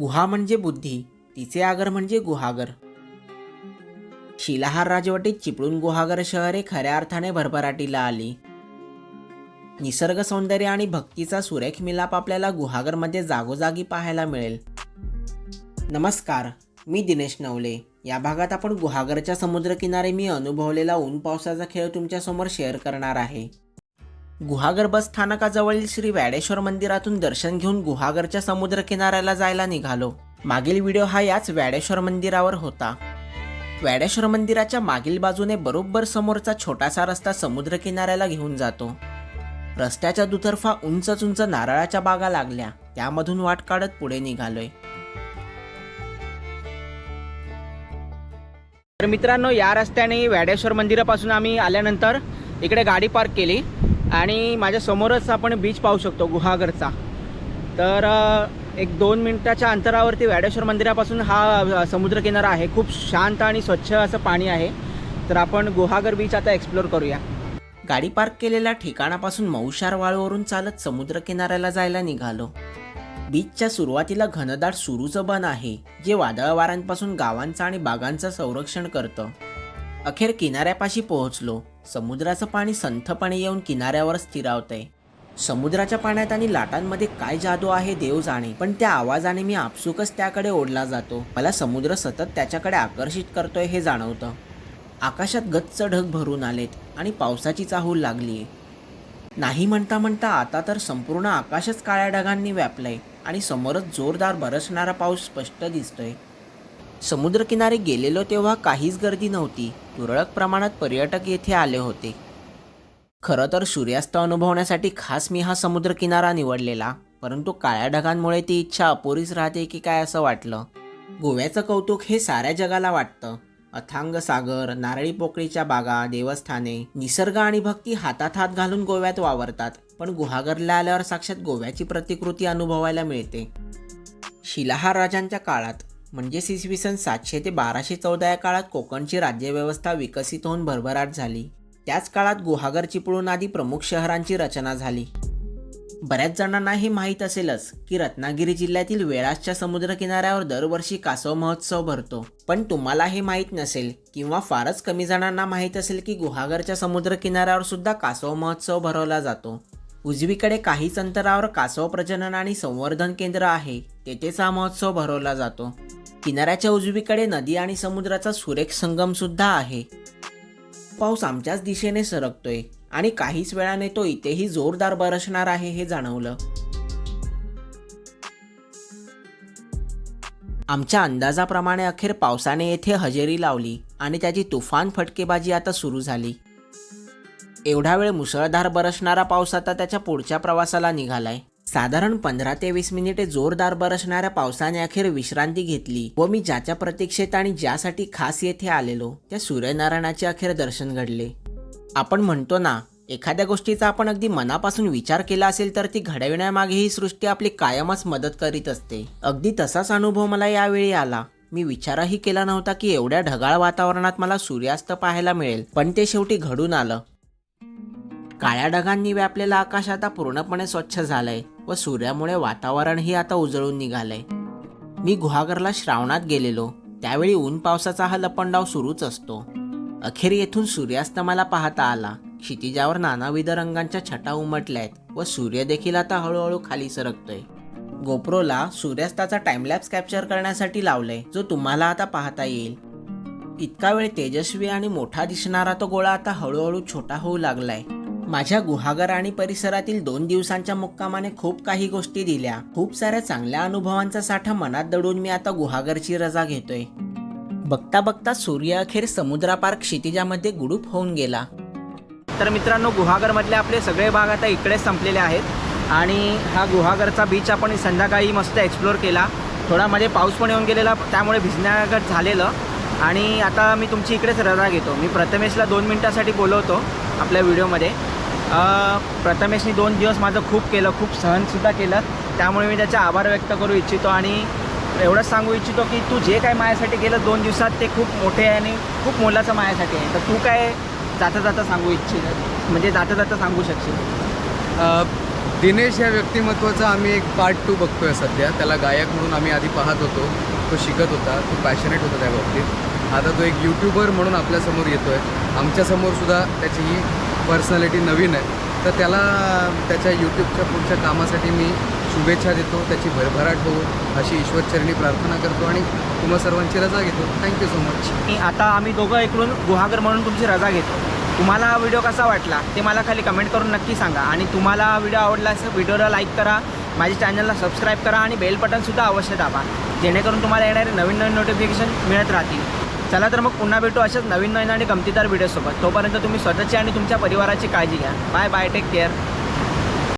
गुहा म्हणजे बुद्धी तिचे आगर म्हणजे गुहागर. शिलाहार राजवटीत चिपळूण गुहागर शहरे खऱ्या अर्थाने भरभराटीला आली. निसर्ग सौंदर्य आणि भक्तीचा सुरेख मिलाप आपल्याला गुहागरमध्ये जागोजागी पाहायला मिळेल. नमस्कार मी दिनेश नवले. या भागात आपण गुहागरच्या समुद्रकिनारी मी अनुभवलेला ऊन पावसाचा खेळ तुमच्यासमोर शेअर करणार आहे. गुहागर बस स्थानकाजवळील श्री व्याडेश्वर मंदिरातून दर्शन घेऊन गुहागरच्या समुद्रकिनाऱ्याला जायला निघालो. मागील व्हिडिओ हा याच व्याडेश्वर मंदिरावर होता. व्याडेश्वर मंदिराच्या मागील बाजूने बरोबर समोरचा छोटासा रस्ता समुद्रकिनाऱ्याला घेऊन जातो. रस्त्याच्या दुतर्फा उंच उंच नारळाच्या बागा लागल्या. त्यामधून वाट काढत पुढे निघालोय. तर मित्रांनो या रस्त्याने व्याडेश्वर मंदिरापासून आम्ही आल्यानंतर इकडे गाडी पार्क केली. आणि माझ्यासमोरच आपण बीच पाहू शकतो गुहागरचा. तर एक दोन मिनटाच्या अंतरावरती व्याडेश्वर मंदिरापासून हा समुद्रकिनारा आहे. खूप शांत आणि स्वच्छ असं पाणी आहे. तर आपण गुहागर बीच आता एक्सप्लोअर करूया. गाडी पार्क केलेल्या ठिकाणापासून मऊशार वाळूवरून चालत समुद्रकिनाऱ्याला जायला निघालो. बीचच्या सुरुवातीला घनदाट सुरूचं बन आहे जे वादळवारांपासून गावांचं आणि बागांचं संरक्षण करतं. अखेर किनाऱ्यापाशी पोहोचलो. समुद्राचं पाणी संथपणे येऊन किनाऱ्यावर स्थिरावतंय. समुद्राच्या पाण्यात आणि लाटांमध्ये काय जादू आहे देव जाणे पण त्या आवाजाने मी आपसुकच त्याकडे ओढला जातो. मला समुद्र सतत त्याच्याकडे आकर्षित करतोय हे जाणवतं. आकाशात गच्च ढग भरून आलेत आणि पावसाची चाहूल लागलीये. नाही म्हणता म्हणता आता तर संपूर्ण आकाशच काळ्या ढगांनी व्यापलंय आणि समोरच जोरदार बरसणारा पाऊस स्पष्ट दिसतोय. समुद्रकिनारी गेलेलो तेव्हा काहीच गर्दी नव्हती. तुरळक प्रमाणात पर्यटक येथे आले होते. खरं तर सूर्यास्त अनुभवण्यासाठी खास मी हा समुद्रकिनारा निवडलेला परंतु काळ्या ढगांमुळे ती इच्छा अपुरीच राहते की काय असं वाटलं. गोव्याचं कौतुक हे साऱ्या जगाला वाटतं. अथांग सागर नारळी पोकळीच्या बागा देवस्थाने निसर्ग आणि भक्ती हातात हात घालून गोव्यात वावरतात पण गुहागरला आल्यावर साक्षात गोव्याची प्रतिकृती अनुभवायला मिळते. शिलाहार राजांच्या काळात म्हणजेच इसवी सन सातशे ते बाराशे चौदा या काळात कोकणची राज्यव्यवस्था विकसित होऊन भरभराट झाली. त्याच काळात गुहागर चिपळूण आदी प्रमुख शहरांची रचना झाली. बऱ्याच जणांना हे माहीत असेलच की रत्नागिरी जिल्ह्यातील वेळासच्या समुद्रकिनाऱ्यावर दरवर्षी कासव महोत्सव भरतो. पण तुम्हाला हे माहीत नसेल किंवा फारच कमी जणांना माहीत असेल की गुहागरच्या समुद्रकिनाऱ्यावर सुद्धा कासव महोत्सव भरवला जातो. उजवीकडे काहीच अंतरावर कासव प्रजनन आणि संवर्धन केंद्र आहे. तेथेच हा महोत्सव भरवला जातो. किनाऱ्याच्या उजवीकडे नदी आणि समुद्राचा सुरेख संगम सुद्धा आहे. पाऊस आमच्याच दिशेने सरकतोय आणि काहीच वेळाने तो इथेही जोरदार बरसणार आहे हे जाणवलं. आमच्या अंदाजाप्रमाणे अखेर पावसाने येथे हजेरी लावली आणि त्याची तुफान फटकेबाजी आता सुरू झाली. एवढा वेळ मुसळधार बरसणारा पाऊस आता त्याच्या पुढच्या प्रवासाला निघालाय. साधारण पंधरा ते वीस मिनिटे जोरदार बरसणाऱ्या पावसाने अखेर विश्रांती घेतली व मी ज्याच्या प्रतीक्षेत आणि ज्यासाठी खास येथे आलेलो त्या सूर्यनारायणाचे अखेर दर्शन घडले. आपण म्हणतो ना एखाद्या गोष्टीचा आपण अगदी मनापासून विचार केला असेल तर ती घडविण्यामागे ही सृष्टी आपली कायमच मदत करीत असते. अगदी तसाच अनुभव मला यावेळी आला. मी विचारही केला नव्हता की एवढ्या ढगाळ वातावरणात मला सूर्यास्त पाहायला मिळेल पण ते शेवटी घडून आलं. काळ्या ढगांनी व्यापलेलं आकाश आता पूर्णपणे स्वच्छ झालंय. व सूर्यामुळे वातावरणही आता उजळून निघालंय. मी गुहागरला श्रावणात गेलेलो. त्यावेळी ऊन पावसाचा हा लपंडाव सुरूच असतो. अखेर येथून सूर्यास्त मला पाहता आला. क्षितिजावर नानाविध रंगांच्या छटा उमटल्यात व सूर्य देखील आता हळूहळू खाली सरकतोय. गोप्रोला सूर्यास्ताचा टाइमलॅप्स कॅप्चर करण्यासाठी लावलंय जो तुम्हाला आता पाहता येईल. इतका वेळ तेजस्वी आणि मोठा दिसणारा तो गोळा आता हळूहळू छोटा होऊ लागलाय. माझ्या गुहागर आणि परिसरातील दोन दिवसांच्या मुक्कामाने खूप काही गोष्टी दिल्या. खूप साऱ्या चांगल्या अनुभवांचा साठा मनात दडून मी आता गुहागरची रजा घेतोय. बघता बघता सूर्य अखेर समुद्रापार क्षितिजामध्ये गुडूप होऊन गेला. तर मित्रांनो गुहागरमधले आपले सगळे भाग आता इकडेच संपलेले आहेत. आणि हा गुहागरचा बीच आपण संध्याकाळी मस्त एक्सप्लोअर केला. थोडा मध्ये पाऊस पण येऊन गेलेला त्यामुळे भिजण्यागत झालेलं. आणि आता मी तुमची इकडेच रजा घेतो. मी प्रथमेशला दोन मिनटासाठी बोलवतो आपल्या व्हिडिओमध्ये प्रथमेशनी दोन दिवस माझं खूप केलं खूप सहनसुद्धा केलं. त्यामुळे मी त्याचा आभार व्यक्त करू इच्छितो आणि एवढंच सांगू इच्छितो की तू जे काय माझ्यासाठी केलं दोन दिवसात ते खूप मोठे आहे आणि खूप मोलाचं माझ्यासाठी आहे. तर तू काय जाता जाता सांगू इच्छित म्हणजे जाता जाता सांगू शकशील? दिनेश या व्यक्तिमत्वाचा आम्ही एक पार्ट टू बघतोय सध्या. त्याला गायक म्हणून आम्ही आधी पाहत होतो. तो शिकत होता. तो पॅशनेट होता त्या बाबतीत. आता तो एक यूट्यूबर म्हणून आपल्यासमोर येतो आहे आमच्यासमोर सुद्धा त्याची ही पर्सनॅलिटी नवीन आहे. तर त्याला त्याच्या यूट्यूबच्या पुढच्या कामासाठी मी शुभेच्छा देतो. त्याची भरभराट होऊ अशी ईश्वरचरणी प्रार्थना करतो आणि तुम्हा सर्वांची रजा घेतो. थँक्यू सो मच आता आम्ही दोघं इकडून गुहागर म्हणून तुमची रजा घेतो. तुम्हाला हा व्हिडिओ कसा वाटला ते मला खाली कमेंट करून नक्की सांगा. आणि तुम्हाला हा व्हिडिओ आवडला असेल व्हिडिओला लाईक करा माझ्या चॅनलला सबस्क्राईब करा आणि बेल बटनसुद्धा अवश्य दाबा. जेणेकरून तुम्हाला येणारे नवीन नवीन नोटिफिकेशन मिळत राहतील. चला तर मग पुन्हा भेटू अशाच नवीन नवीन आणि गमतीदार व्हिडिओसोबत तोपर्यंत तुम्ही स्वतःची आणि तुमच्या परिवाराची काळजी घ्या. Bye bye take care